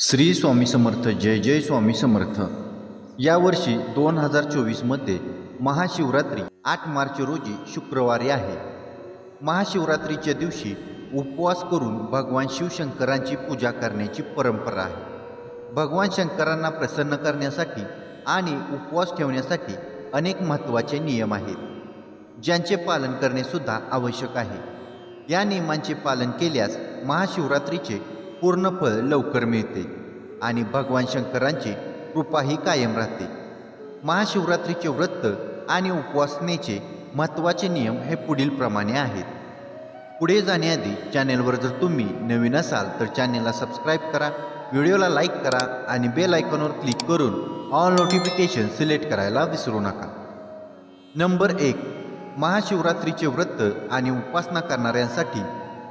श्री स्वामी समर्थ जय जय स्वामी समर्थ. यावर्षी दोन हजार चोवीसमध्ये महाशिवरात्री आठ मार्च रोजी शुक्रवारी आहे. महाशिवरात्रीच्या दिवशी उपवास करून भगवान शिवशंकरांची पूजा करण्याची परंपरा आहे. भगवान शंकरांना प्रसन्न करण्यासाठी आणि उपवास ठेवण्यासाठी अनेक महत्त्वाचे नियम आहेत. ज्यांचे पालन करणेसुद्धा आवश्यक आहे. या नियमांचे पालन केल्यास महाशिवरात्रीचे पूर्ण फळ लवकर मिळते आणि भगवान शंकरांची कृपाही कायम राहते. महाशिवरात्रीचे व्रत आणि उपवासनेचे महत्त्वाचे नियम हे पुढील प्रमाणे आहेत. पुढे जाण्याआधी चॅनेलवर जर तुम्ही नवीन असाल तर चॅनेलला सबस्क्राईब करा व्हिडिओला लाईक करा आणि बेल आयकॉनवर क्लिक करून ऑल नोटिफिकेशन सिलेक्ट करायला विसरू नका. नंबर एक महाशिवरात्रीचे व्रत आणि उपासना करणाऱ्यांसाठी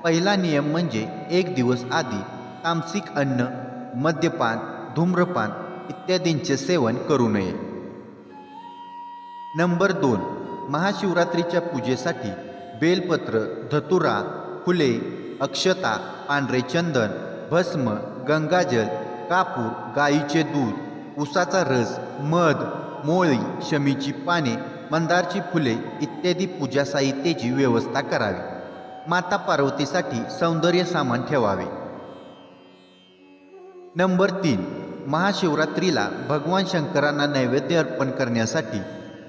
पहिला नियम म्हणजे एक दिवस आधी तामसिक अन्न मद्यपान धूम्रपान इत्यादींचे सेवन करू नये. नंबर दोन महाशिवरात्रीच्या पूजेसाठी बेलपत्र धतुरा फुले अक्षता पांढरे चंदन भस्म गंगाजल कापूर गाईचे दूध उसाचा रस मध मोळी शमीची पाने मंदारची फुले इत्यादी पूजा साहित्याची व्यवस्था करावी. माता पार्वतीसाठी सौंदर्य सामान ठेवावे. नंबर तीन महाशिवरात्रीला भगवान शंकरांना नैवेद्य अर्पण करण्यासाठी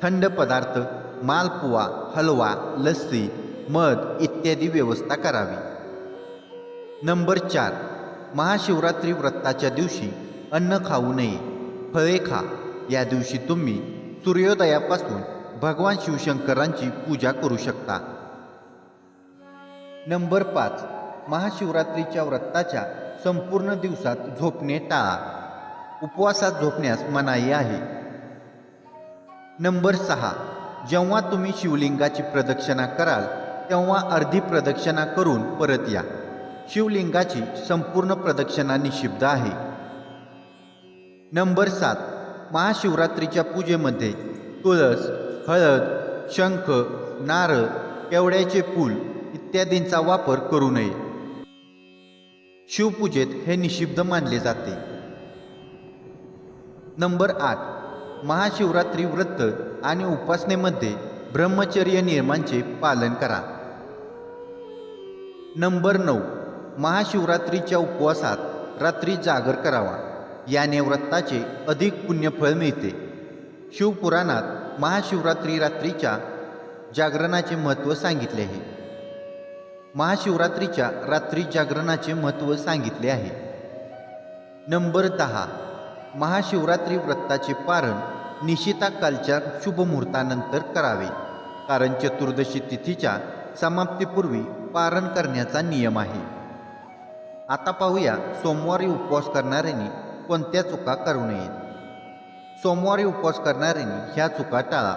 थंड पदार्थ मालपुवा हलवा लस्सी मध इत्यादी व्यवस्था करावी. नंबर चार महाशिवरात्री व्रताच्या दिवशी अन्न खाऊ नये फळे खा. या दिवशी तुम्ही सूर्योदयापासून भगवान शिवशंकरांची पूजा करू शकता. नंबर पाच महाशिवरात्रीच्या व्रताच्या संपूर्ण दिवसात झोपणे टाळा. उपवासात झोपण्यास मनाई आहे. नंबर सहा. जेव्हा तुम्ही शिवलिंगाची प्रदक्षिणा कराल तेव्हा अर्धी प्रदक्षिणा करून परत या. शिवलिंगाची संपूर्ण प्रदक्षिणा निषिद्ध आहे. नंबर सात. महाशिवरात्रीच्या पूजेमध्ये तुळस हळद शंख नारळ केवड्याचे फूल इत्यादींचा वापर करू नये. शिवपूजेत हे निषिद्ध मानले जाते. नंबर आठ. महाशिवरात्री व्रत आणि उपासनेमध्ये ब्रह्मचर्य नियमांचे पालन करा. नंबर नऊ. महाशिवरात्रीच्या उपवासात रात्री जागर करावा. याने व्रताचे अधिक पुण्यफळ मिळते. शिवपुराणात महाशिवरात्री रात्रीच्या जागरणाचे महत्त्व सांगितले आहे. महाशिवरात्रीच्या रात्री जागरणाचे महत्त्व सांगितले आहे. नंबर दहा. महाशिवरात्री व्रताचे पारण निशिताकालच्या शुभमुहूर्तानंतर करावे कारण चतुर्दशी तिथीच्या समाप्तीपूर्वी पारण करण्याचा नियम आहे. आता पाहूया सोमवारी उपवास करणाऱ्यांनी कोणत्या चुका करू नयेत. सोमवारी उपवास करणाऱ्यांनी ह्या चुका टाळा.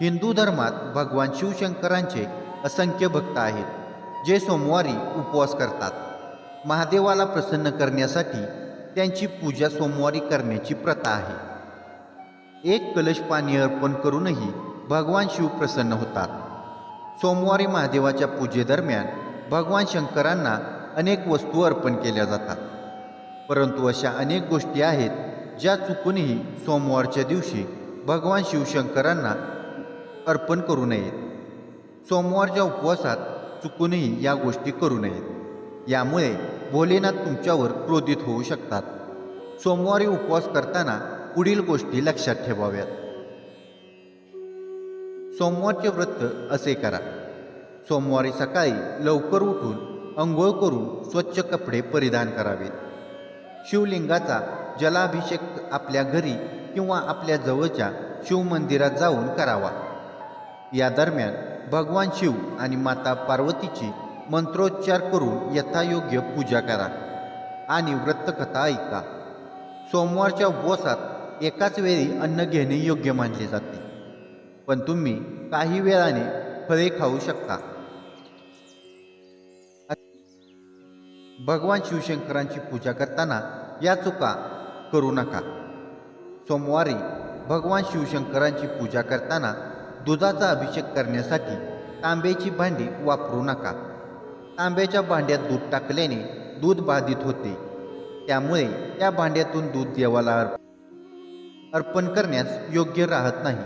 हिंदू धर्मात भगवान शिवशंकरांचे असंख्य भक्त आहेत. जे सोमवारी उपवास करतात महादेवाला प्रसन्न करण्यासाठी त्यांची पूजा सोमवारी करण्याची प्रथा आहे. एक कलश पाणी अर्पण करूनही भगवान शिव प्रसन्न होतात. सोमवारी महादेवाच्या पूजेदरम्यान भगवान शंकरांना अनेक वस्तू अर्पण केल्या जातात. परंतु अशा अनेक गोष्टी आहेत ज्या चुकूनही सोमवारच्या दिवशी भगवान शिवशंकरांना अर्पण करू नयेत. सोमवारच्या उपवासात चुकूनही या गोष्टी करू नयेत. यामुळे भोलेनाथ तुमच्यावर क्रोधित होऊ शकतात. सोमवारी उपवास करताना पुढील गोष्टी लक्षात ठेवाव्यात. सोमवारचे व्रत असे करा. सोमवारी सकाळी लवकर उठून अंघोळ करून स्वच्छ कपडे परिधान करावेत. शिवलिंगाचा जलाभिषेक आपल्या घरी किंवा आपल्या जवळच्या शिवमंदिरात जाऊन करावा. या दरम्यान भगवान शिव आणि माता पार्वतीची मंत्रोच्चार करून यथायोग्य पूजा करा आणि व्रतकथा ऐका. सोमवारच्या उपवासात एकाच वेळी अन्न घेणे योग्य मानले जाते. पण तुम्ही काही वेळाने फळे खाऊ शकता. भगवान शिवशंकरांची पूजा करताना या चुका करू नका. सोमवारी भगवान शिवशंकरांची पूजा करताना दुधाचा अभिषेक करण्यासाठी तांब्याची भांडी वापरू नका. तांब्याच्या भांड्यात दूध टाकल्याने दूध बाधित होते. त्यामुळे त्या भांड्यातून दूध देवाला अर्प- अर्पण करण्यास योग्य राहत नाही.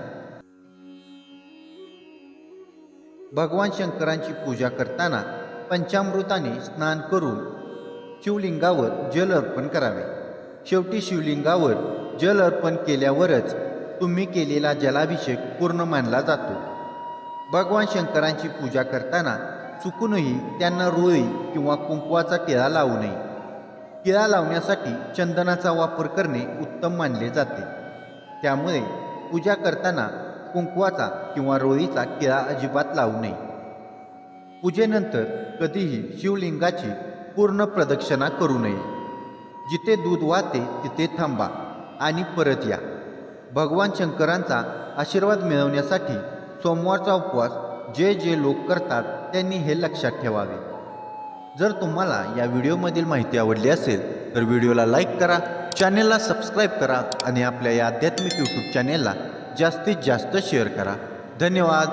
भगवान शंकरांची पूजा करताना पंचामृताने स्नान करून शिवलिंगावर जल अर्पण करावे. शेवटी शिवलिंगावर जल अर्पण केल्यावरच तुम्ही केलेला जलाभिषेक पूर्ण मानला जातो. भगवान शंकरांची पूजा करताना चुकूनही त्यांना रोळी किंवा कुंकवाचा टिळा लावू नये. टिळा लावण्यासाठी चंदनाचा वापर करणे उत्तम मानले जाते. त्यामुळे पूजा करताना कुंकवाचा किंवा रोळीचा टिळा अजिबात लावू नये. पूजेनंतर कधीही शिवलिंगाची पूर्ण प्रदक्षिणा करू नये. जिथे दूध वाहते तिथे थांबा आणि परत या. भगवान शंकरांचा आशीर्वाद मिळवण्यासाठी सोमवारचा उपवास जे जे लोक करतात त्यांनी हे लक्षात ठेवावे. जर तुम्हाला या व्हिडिओमधील माहिती आवडली असेल तर व्हिडिओला लाईक करा चॅनेलला सबस्क्राईब करा आणि आपल्या या आध्यात्मिक यूट्यूब चॅनेलला जास्तीत जास्त शेअर करा. धन्यवाद.